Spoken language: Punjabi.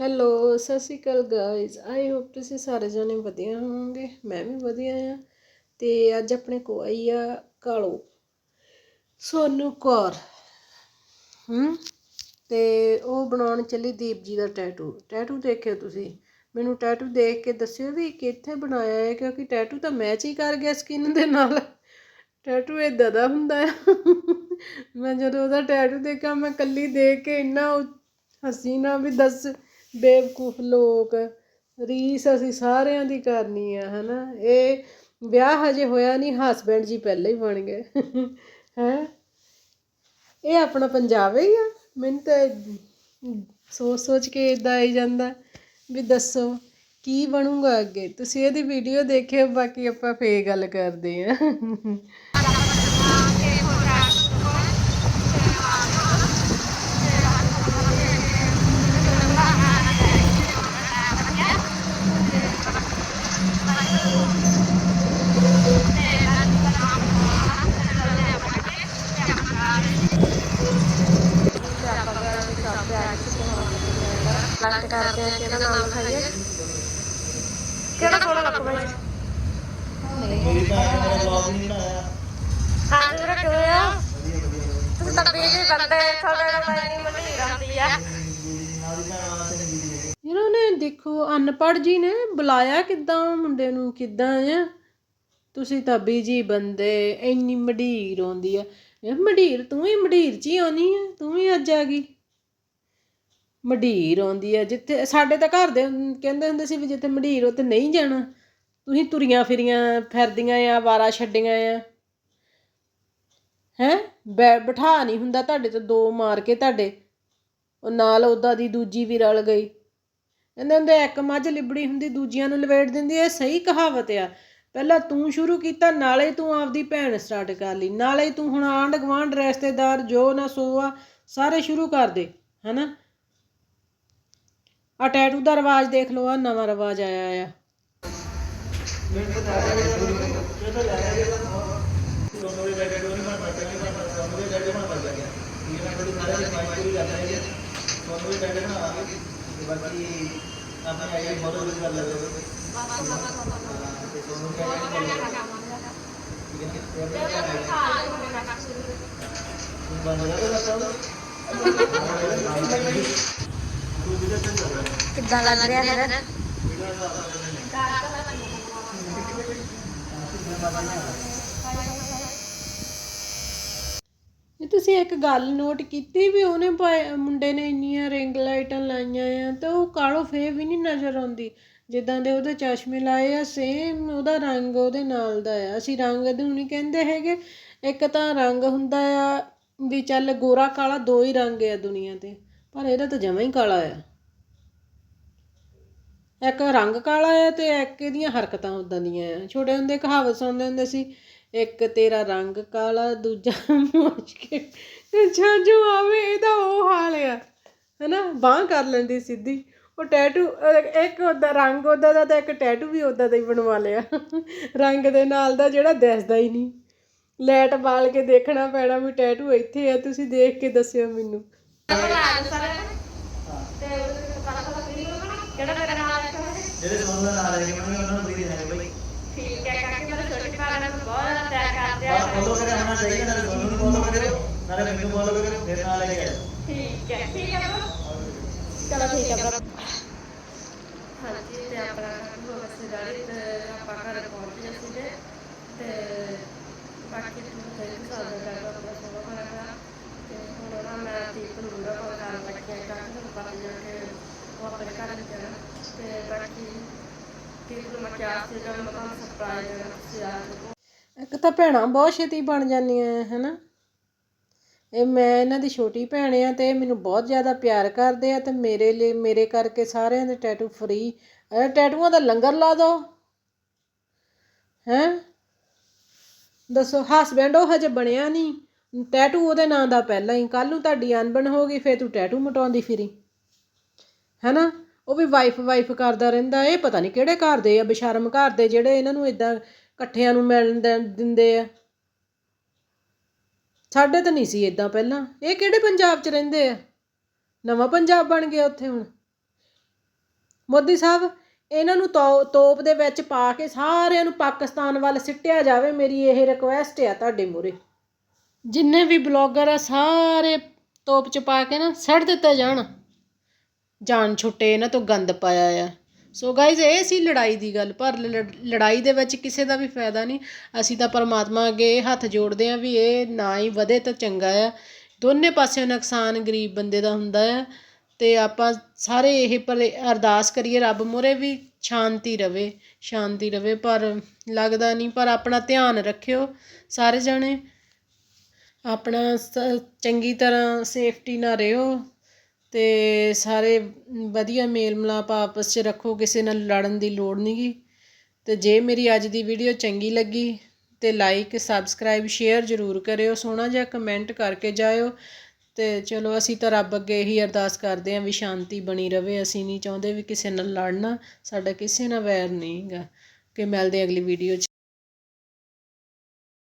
ਹੈਲੋ, ਸਤਿ ਸ਼੍ਰੀ ਅਕਾਲ ਗਾਇਜ਼ ਆਈ ਹੋਪ ਤੁਸੀਂ ਸਾਰੇ ਜਣੇ ਵਧੀਆ ਹੋਵੋਗੇ। ਮੈਂ ਵੀ ਵਧੀਆ ਆ ਤੇ ਅੱਜ ਆਪਣੇ ਕੋ ਆਈ ਆ ਕਾਲੋ। ਸੋਨੂ ਕੌਰ। ਹੂੰ? ਤੇ ਉਹ ਬਣਾਉਣ ਚੱਲੀ ਦੀਪ ਜੀ ਦਾ ਟੈਟੂ ਟੈਟੂ ਦੇਖਿਓ ਤੁਸੀਂ। ਮੈਨੂੰ ਟੈਟੂ ਦੇਖ ਕੇ ਦੱਸਿਓ ਵੀ ਕਿੱਥੇ ਬਣਾਇਆ ਹੈ, ਕਿਉਂਕਿ ਟੈਟੂ ਤਾਂ ਮੈਚ ਹੀ ਕਰ ਗਿਆ ਸਕਿਨ ਦੇ ਨਾਲ। ਟੈਟੂ ਇਦਾਂ ਦਾ ਹੁੰਦਾ ਹੈ ਮੈਂ ਜਦੋਂ ਉਹਦਾ ਟੈਟੂ ਦੇਖਿਆ, ਮੈਂ ਕੱਲੀ ਦੇਖ ਕੇ ਇੰਨਾ ਉ- ਹੱਸੀ ਨਾ ਵੀ ਦੱਸ ਬੇਵਕੂਫ ਲੋਕ, ਰੀਸ ਅਸੀਂ ਸਾਰਿਆਂ ਦੀ ਕਰਨੀ ਆ ਹੈ ਨਾ ਇਹ ਵਿਆਹ ਹਜੇ ਹੋਇਆ ਨਹੀਂ ਹਸਬੈਂਡ ਜੀ ਪਹਿਲਾਂ ਹੀ ਬਣ ਗਏ। ਹੈ? ਇਹ ਆਪਣਾ ਪੰਜਾਬ ਹੀ ਆ। ਮੈਨੂੰ ਤਾਂ ਸੋਚ ਸੋਚ ਕੇ ਇਦਾਂ ਆਈ ਜਾਂਦਾ ਵੀ ਦੱਸੋ, ਕੀ ਬਣੂਗਾ ਅੱਗੇ? ਤੁਸੀਂ ਇਹਦੀ ਵੀਡੀਓ ਦੇਖਿਓ, ਬਾਕੀ ਆਪਾਂ ਫੇਰ ਗੱਲ ਕਰਦੇ ਆ। ਲੱਟ ਕਰਦੇ ਆ ਕਿਹੜਾ ਨਾਮ ਲਿਖਾਈਏ। ਕਿਹੜਾ ਸੋਹਣਾ ਲੱਗਦਾ ਜੀ ਮੇਰੀ ਭੈਣ ਨੇ ਮੇਰਾ ਵਲੌਗ ਨਹੀਂ ਬਣਾਇਆ। ਹਾਂ ਜੀ ਕਿਵੇਂ ਆ? ਤੁਸੀਂ ਤਾਂ ਬੀਜੀ ਬੰਦੇ ਤੁਹਾਡੇ ਨਾਲ ਮੈਂ ਨਹੀਂ ਮੰਨੀ ਰਹਿੰਦੀ ਆ। ਨਾਲ ਦੀ ਭੈਣ ਵਾਸਤੇ ਨਹੀਂ ਵੀਡੀਓ ਇਹਨਾਂ ਨੇ ਦੇਖੋ ਅਨਪੜ੍ਹ ਜੀ ਨੇ ਬੁਲਾਇਆ ਕਿੱਦਾਂ ਮੁੰਡੇ ਨੂੰ ਕਿੱਦਾਂ ਆ? ਤੁਸੀਂ ਤਾਂ ਬੀਜੀ ਬੰਦੇ ਇੰਨੀ ਮਢੀਰ ਆਉਂਦੀ ਆ। ਇਹ ਮਢੀਰ ਤੂੰ ਹੀ ਮਢੀਰ ਚ ਹੀ ਆਉਣੀ ਆ ਤੂੰ ਵੀ ਅੱਜ ਆ ਗਈ। ਮਢੀਰ ਆਉਂਦੀ ਹੈ, ਜਿੱਥੇ ਸਾਡੇ ਤਾਂ ਘਰ ਦੇ ਕਹਿੰਦੇ ਹੁੰਦੇ ਸੀ ਵੀ ਜਿੱਥੇ ਮਢੀਰ ਉੱਥੇ ਨਹੀਂ ਜਾਣਾ। ਤੁਸੀਂ ਤੁਰੀਆਂ ਫਿਰੀਆਂ ਫਿਰਦੀਆਂ ਆ, ਵਾਰਾ ਛੱਡੀਆਂ ਆ। ਹੈ? ਬਿਠਾ ਨਹੀਂ ਹੁੰਦਾ ਤੁਹਾਡੇ ਤੋਂ, ਦੋ ਮਾਰ ਕੇ ਤੁਹਾਡੇ। ਉਹ ਨਾਲ ਉਹਦਾ ਦੀ ਦੂਜੀ ਵੀ ਰਲ ਗਈ। ਕਹਿੰਦੇ ਹੁੰਦੇ ਇੱਕ ਮੱਝ ਲਿਬੜੀ ਹੁੰਦੀ, ਦੂਜੀਆਂ ਨੂੰ ਲਵੇੜ ਦਿੰਦੀ ਇਹ ਸਹੀ ਕਹਾਵਤ ਆ। ਪਹਿਲਾਂ ਤੂੰ ਸ਼ੁਰੂ ਕੀਤਾ, ਨਾਲੇ ਤੂੰ ਆਪਦੀ ਭੈਣ ਸਟਾਰਟ ਕਰ ਲਈ। ਨਾਲੇ ਤੂੰ ਹੁਣ ਆਂਢ ਗੁਆਂਢ ਰਿਸ਼ਤੇਦਾਰ, ਜੋ ਨਾ ਸੋ ਆ ਸਾਰੇ ਸ਼ੁਰੂ ਕਰ ਦੇ। ਹਨਾ? ਆ ਟੈਟੂ ਦਾ ਰਿਵਾਜ ਦੇਖ ਲਓ ਆ ਨਵਾਂ ਰਿਵਾਜ ਆਇਆ ਆ ਕਿੱਦਾਂ ਲੱਗ ਰਿਹਾ ਫਿਰ? ਇਹ ਤੁਸੀਂ ਇੱਕ ਗੱਲ ਨੋਟ ਕੀਤੀ ਵੀ ਉਹਨੇ ਪਾਏ- ਮੁੰਡੇ ਨੇ ਇੰਨੀਆਂ ਰਿੰਗ ਲਾਈਟਾਂ ਲਾਈਆਂ ਆ ਤੇ ਉਹ ਕਾਲੋ ਫੇ ਵੀ ਨਹੀਂ ਨਜ਼ਰ ਆਉਂਦੀ। ਜਿੱਦਾਂ ਦੇ ਉਹਦੇ ਚਸ਼ਮੇ ਲਾਏ ਆ ਸੇਮ ਉਹਦਾ ਰੰਗ ਉਹਦੇ ਨਾਲ ਦਾ ਆ। ਅਸੀਂ ਰੰਗ ਨੂੰ ਨਹੀਂ ਕਹਿੰਦੇ ਹੈਗੇ। ਇੱਕ ਤਾਂ ਰੰਗ ਹੁੰਦਾ ਆ ਵੀ ਚੱਲ ਗੋਰਾ ਕਾਲਾ ਦੋ ਹੀ ਰੰਗ ਆ ਦੁਨੀਆ ਤੇ। ਪਰ ਇਹਦਾ ਤਾਂ ਜਮਾਂ ਹੀ ਕਾਲਾ ਆ। ਇੱਕ ਰੰਗ ਕਾਲਾ ਆ ਤੇ ਇੱਕ ਇਹਦੀਆਂ ਹਰਕਤਾਂ ਉਦਾਂ ਦੀਆਂ ਆ। ਛੋਟੇ ਹੁੰਦੇ ਕਹਾਵਤ ਸੁਣਦੇ ਹੁੰਦੇ ਸੀ, ਇੱਕ ਤੇਰਾ ਰੰਗ ਕਾਲਾ, ਦੂਜਾ ਮੁਸ਼ਕਿਲ ਅੱਛਾ ਜੋ ਆਵੇ, ਇਹਦਾ ਉਹ ਹਾਲ ਆ। ਹੈਨਾ? ਬਾਹ ਕਰ ਲੈਂਦੀ ਸਿੱਧੀ। ਉਹ ਟੈਟੂ ਇੱਕ ਉਹਦਾ ਰੰਗ ਉਹਦਾ ਦਾ ਤਾਂ ਇੱਕ ਟੈਟੂ ਵੀ ਉਹਦਾ ਦਾ ਹੀ ਬਣਵਾ ਲਿਆ। ਰੰਗ ਦੇ ਨਾਲ ਦਾ ਜਿਹੜਾ ਦਿਸਦਾ ਹੀ ਨਹੀਂ। ਲਾਈਟ ਬਾਲ ਕੇ ਦੇਖਣਾ ਪੈਣਾ ਵੀ ਟੈਟੂ ਇੱਥੇ ਆ, ਤੁਸੀਂ ਦੇਖ ਕੇ ਦੱਸਿਓ ਮੈਨੂੰ। ਕਿਹੜਾ ਮੇਰਾ ਨਾਮ ਲਿਖਿਆ ਹੋਇਆ ਜਿਹੜੇ ਸੋਨੂੰ ਦਾ ਨਾਮ ਲੈ ਕੇ ਮੈਂ ਉਹਨਾਂ ਨੂੰ ਵੀ ਦੇਣਾ ਬਈ। ਠੀਕ ਹੈ ਕਾਕੇ ਮੇਰੇ ਛੋਟੇ ਭਰਾ ਨੇ ਬਹੁਤ ਜ਼ਿਆਦਾ ਪਿਆਰ ਕਰਦੇ ਆ ਫੋਲੋ ਕਰੇ ਹੋਣਾ ਚਾਹੀਦਾ, ਨਾਲੇ ਸੋਨੂੰ ਨੂੰ ਫੋਲੋ ਕਰੇ ਨਾਲੇ ਮੈਨੂੰ ਫੋਲੋ ਕਰੇ ਫਿਰ ਨਾਲ ਲੈ ਕੇ ਆਇਓ। ਠੀਕ ਹੈ ਠੀਕ ਹੈ ਬ్రో ਚਲੋ ਠੀਕ ਹੈ ਬ్రో ਹਾਂਜੀ, ਤੇ ਆਪਣਾ ਹੋ ਗਿਆ ਗਾੜੀ ਤੇ ਆਪਾਂ ਘਰ ਪਹੁੰਚ ਗਏ ਸੀ ਤੇ ਤੇ ਬਾਕੀ ਤੁਹਾਨੂੰ ਤੇ ਸਾਡਾ ਕਰਦਾ ਆਪਣਾ ਸੋਵਾ ਕਰਾਂਗਾ। ਤੇ ਹੁਣ ਨਾ ਮੈਂ ਦੀਪ ਨੂੰ ਵੀਡੀਓ ਕਾਲ ਕਰਨ ਲੱਗੀ ਹਾਂ ਕਾਕੇ ਨੂੰ ਪਤਾ ਹੀ ਹੈ ਕਿ ਉਹ ਆਪਣੇ ਘਰ ਨਹੀਂ ਜਾਣਾ ਤੇ ਬਾਕੀ ਦੀਪ ਨੂੰ ਮੈਂ ਕਿਹਾ ਸੀ ਕਿ ਮੈਂ ਤੁਹਾਨੂੰ ਸਰਪ੍ਰਾਈਜ਼ ਦੇਣਾ ਤੁਸੀਂ ਆ ਜਾਓ ਇੱਕ ਤਾਂ ਭੈਣਾਂ ਬਹੁਤ ਛੇਤੀ ਬਣ ਜਾਂਦੀਆਂ ਹੈਨਾ? ਇਹ ਮੈਂ ਇਹਨਾਂ ਦੀ ਛੋਟੀ ਭੈਣ ਆ ਤੇ ਇਹ ਮੈਨੂੰ ਬਹੁਤ ਜ਼ਿਆਦਾ ਪਿਆਰ ਕਰਦੇ ਆ ਤੇ ਮੇਰੇ ਲਈ, ਮੇਰੇ ਕਰਕੇ ਸਾਰਿਆਂ ਦੇ ਟੈਟੂ ਫ੍ਰੀ ਟੈਟੂਆਂ ਦਾ ਲੰਗਰ ਲਾ ਦੋ। ਹੈ? ਦੱਸੋ ਹਸਬੈਂਡ ਉਹ ਹਜੇ ਬਣਿਆ ਨਹੀਂ? ਟੈਟੂ ਉਹਦੇ ਨਾਂ ਦਾ ਪਹਿਲਾਂ ਹੀ ਕੱਲ ਨੂੰ ਤੁਹਾਡੀ ਅਣਬਣ ਹੋ ਗਈ, ਫੇਰ ਤੂੰ ਟੈਟੂ ਮਟਾਉਂਦੀ ਫਿਰੀ। ਹੈਨਾ? ਉਹ ਵੀ ਵਾਈਫ ਵਾਈਫ ਕਰਦਾ ਰਹਿੰਦਾ, ਇਹ ਪਤਾ ਨਹੀਂ ਕਿਹੜੇ ਘਰ ਦੇ ਆ, ਬੇਸ਼ਰਮ ਘਰ ਦੇ ਜਿਹੜੇ ਇਹਨਾਂ ਨੂੰ ਇਦਾਂ ਇਕੱਠਿਆਂ ਨੂੰ ਮਿਲਣ ਦੇ- ਦਿੰਦੇ ਆ। ਸਾਡੇ ਤਾਂ ਨਹੀਂ ਸੀ ਇਦਾਂ ਪਹਿਲਾਂ। ਇਹ ਕਿਹੜੇ ਪੰਜਾਬ 'ਚ ਰਹਿੰਦੇ ਆ? ਨਵਾਂ ਪੰਜਾਬ ਬਣ ਗਿਆ ਉੱਥੇ ਹੁਣ। ਮੋਦੀ ਸਾਹਿਬ, ਇਹਨਾਂ ਨੂੰ ਤੋ- ਤੋਪ ਦੇ ਵਿੱਚ ਪਾ ਕੇ ਸਾਰਿਆਂ ਨੂੰ ਪਾਕਿਸਤਾਨ ਵੱਲ ਸਿੱਟਿਆ ਜਾਵੇ, ਮੇਰੀ ਇਹ ਰਿਕੁਐਸਟ ਆ ਤੁਹਾਡੇ ਮੂਹਰੇ। ਜਿੰਨੇ ਵੀ ਬਲੌਗਰ ਆ, ਸਾਰੇ ਤੋਪ ਚ ਪਾ ਕੇ ਨਾ ਸੜ ਦਿੱਤੇ ਜਾਣ। ਜਾਨ ਛੁੱਟੇ ਇਹਨਾਂ ਤੋਂ ਗੰਦ ਪਾਇਆ ਆ। ਸੋ ਗਾਇਜ਼ ਇਹ ਸੀ ਲੜਾਈ ਦੀ ਗੱਲ, ਪਰ ਲੜ- ਲੜਾਈ ਦੇ ਵਿੱਚ ਕਿਸੇ ਦਾ ਵੀ ਫਾਇਦਾ ਨਹੀਂ। ਅਸੀਂ ਤਾਂ ਪਰਮਾਤਮਾ ਅੱਗੇ ਇਹ ਹੱਥ ਜੋੜਦੇ ਆਂ ਵੀ ਇਹ ਨਾ ਹੀ ਵਧੇ ਤਾਂ ਚੰਗਾ ਆ। ਦੋਨੇ ਪਾਸਿਓਂ ਨੁਕਸਾਨ ਗਰੀਬ ਬੰਦੇ ਦਾ ਹੁੰਦਾ ਆ ਤੇ ਆਪਾਂ ਸਾਰੇ ਇਹ ਪਰ ਅਰਦਾਸ ਕਰੀਏ ਰੱਬ ਮੂਹਰੇ ਵੀ ਸ਼ਾਂਤੀ ਰਵੇ ਸ਼ਾਂਤੀ ਰਵੇ, ਪਰ ਲੱਗਦਾ ਨਹੀਂ, ਪਰ ਆਪਣਾ ਧਿਆਨ ਰੱਖਿਓ ਸਾਰੇ ਜਣੇ। ਆਪਣਾ ਸ- ਚੰਗੀ ਤਰ੍ਹਾਂ ਸੇਫਟੀ ਨਾਲ ਰਹੋ ਅਤੇ ਸਾਰੇ ਵਧੀਆ ਮੇਲ ਮਿਲਾਪ ਆਪਸ 'ਚ ਰੱਖੋ, ਕਿਸੇ ਨਾਲ ਲੜਨ ਦੀ ਲੋੜ ਨਹੀਂ ਗੀ। ਅਤੇ ਜੇ ਮੇਰੀ ਅੱਜ ਦੀ ਵੀਡੀਓ ਚੰਗੀ ਲੱਗੀ ਤਾਂ ਲਾਈਕ ਸਬਸਕ੍ਰਾਈਬ ਸ਼ੇਅਰ ਜ਼ਰੂਰ ਕਰਿਓ, ਸੋਹਣਾ ਜਿਹਾ ਕਮੈਂਟ ਕਰਕੇ ਜਾਇਓ। ਅਤੇ ਚਲੋ ਅਸੀਂ ਤਾਂ ਰੱਬ ਅੱਗੇ ਇਹੀ ਅਰਦਾਸ ਕਰਦੇ ਹਾਂ ਵੀ ਸ਼ਾਂਤੀ ਬਣੀ ਰਵੇ, ਅਸੀਂ ਨਹੀਂ ਚਾਹੁੰਦੇ ਵੀ ਕਿਸੇ ਨਾਲ ਲੜਨਾ, ਸਾਡਾ ਕਿਸੇ ਨਾਲ ਵੈਰ ਨਹੀਂ ਨਹੀਂਗਾ ਕਿ ਮਿਲਦੇ ਅਗਲੀ ਵੀਡੀਓ 'ਚ।